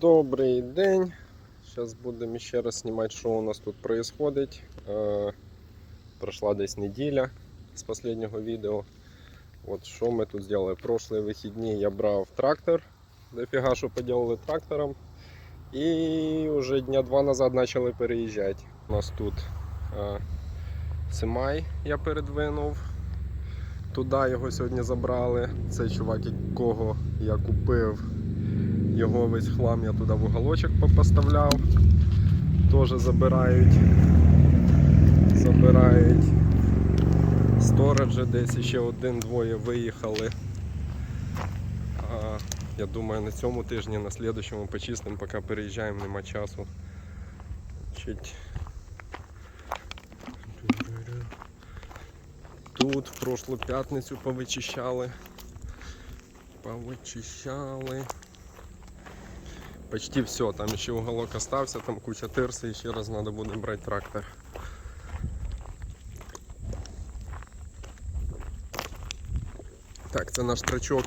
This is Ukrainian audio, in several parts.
Добрий день. Зараз будемо ще раз знімати, що у нас тут відбувається. Е, пройшла десь неділя з останнього відео. От що ми тут зробили. Прошлі вихідні я брав трактор. Дофіга, що поділили трактором. І вже дня два назад почали переїжджати. У нас тут е, Симай я передвинув. Туди його сьогодні забрали. Цей чувак, якого я купив. Його весь хлам я туди в уголочок поставляв. Теж забирають. Забирають сториджі, десь ще один-двоє виїхали. А, я думаю, на цьому тижні, на слідчому почистимо, поки переїжджаємо, нема часу. Тут в прошлу п'ятницю повичищали. Повичищали. Почти все, там ще уголок остався, там куча тирси, і ще раз треба буде брати трактор. Так, це наш трачок.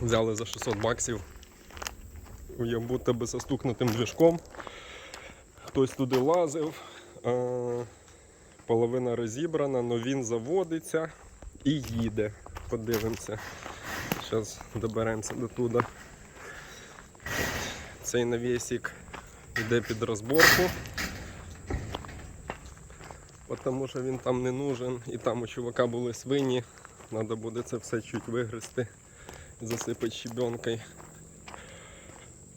Взяли за 600 баксів. Я будто би со стукнутим движком. Хтось туди лазив. Половина розібрана, але він заводиться і їде. Подивимося. Зараз доберемося до туди. Цей навісик йде під розборку, тому що він там не нужен і там у чувака були свині. Треба буде це все чуть вигризти, засипати щебенкою.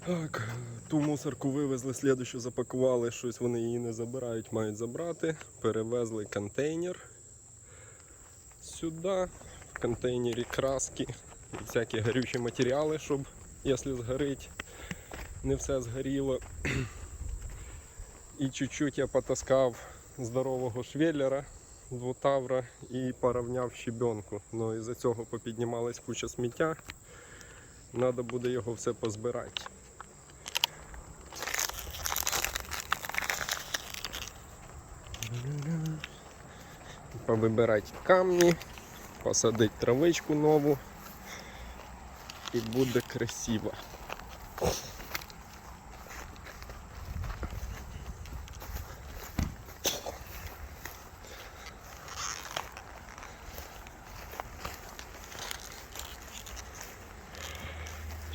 Так, ту мусорку вивезли, слідущу запакували, щось вони її не забирають, мають забрати. Перевезли контейнер сюди. В контейнері краски всякі горючі матеріали, щоб, якщо згорить, не все згоріло. І чуть-чуть я потаскав здорового швеллера двутавра і порівняв щебенку. Ну із-за цього попіднімалась куча сміття. Треба буде його все позбирати. Повибирати камні, посадити травичку нову і буде красиво.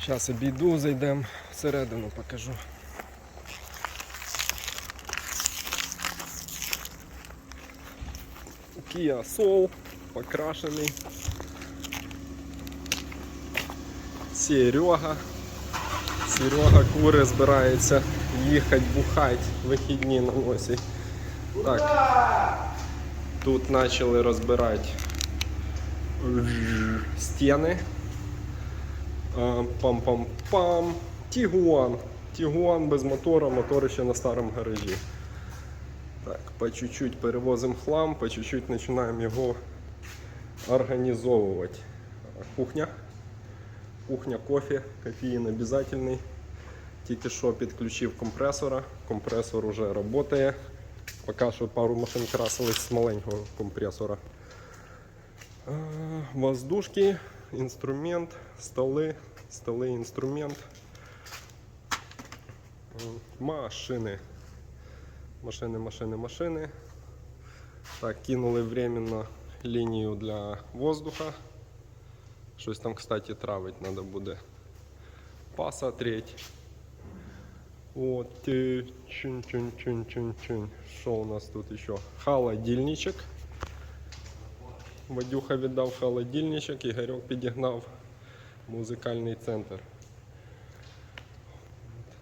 Зараз обійду, зайдемо всередину, покажу. Kia Soul покрашений. Серега. Серега кури збирається їхати бухати вихідні на носі. Так. Тут почали розбирати стіни. А, Пам-пам-пам. Тігуан. Тігуан без мотора, мотор ще на старому гаражі. Так, по чуть-чуть перевозимо хлам, по чуть-чуть починаємо його організовувати. Кухня. Кухня кофе, кофеїн обов'язковий. Тільки що підключив компресора. Компресор вже працює. Поки що пару машин красились з маленького компресора. А, Воздушки, інструмент, столи, столи, інструмент. М, Машини. Машини, машини, машини. Так, кинули временно лінію для воздуха. Щось там, кстати, травить треба буде. Посмотреть. Вот, э, чун чун чун чун чун Що у нас тут еще? Холодильничок. Вадюха віддав холодильничок, Ігорьок підігнав музикальний центр.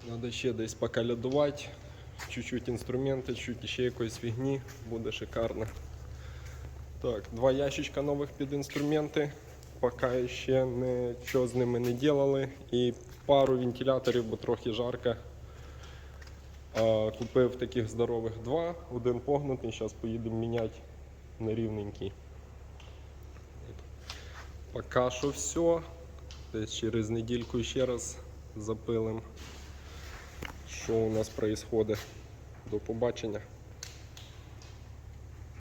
Надо ще десь покалядувати. Чуть-чуть інструменти, чуть ще якоїсь фігні, буде шикарно. Так, два ящичка нових під інструменти. Поки ще нічого з ними не делали. І пару вентиляторів, бо трохи жарко. Купив таких здорових два, один погнутий, зараз поїдемо міняти на рівненький. Поки що все. Десь через недільку ще раз запилим, що у нас відбувається. До побачення.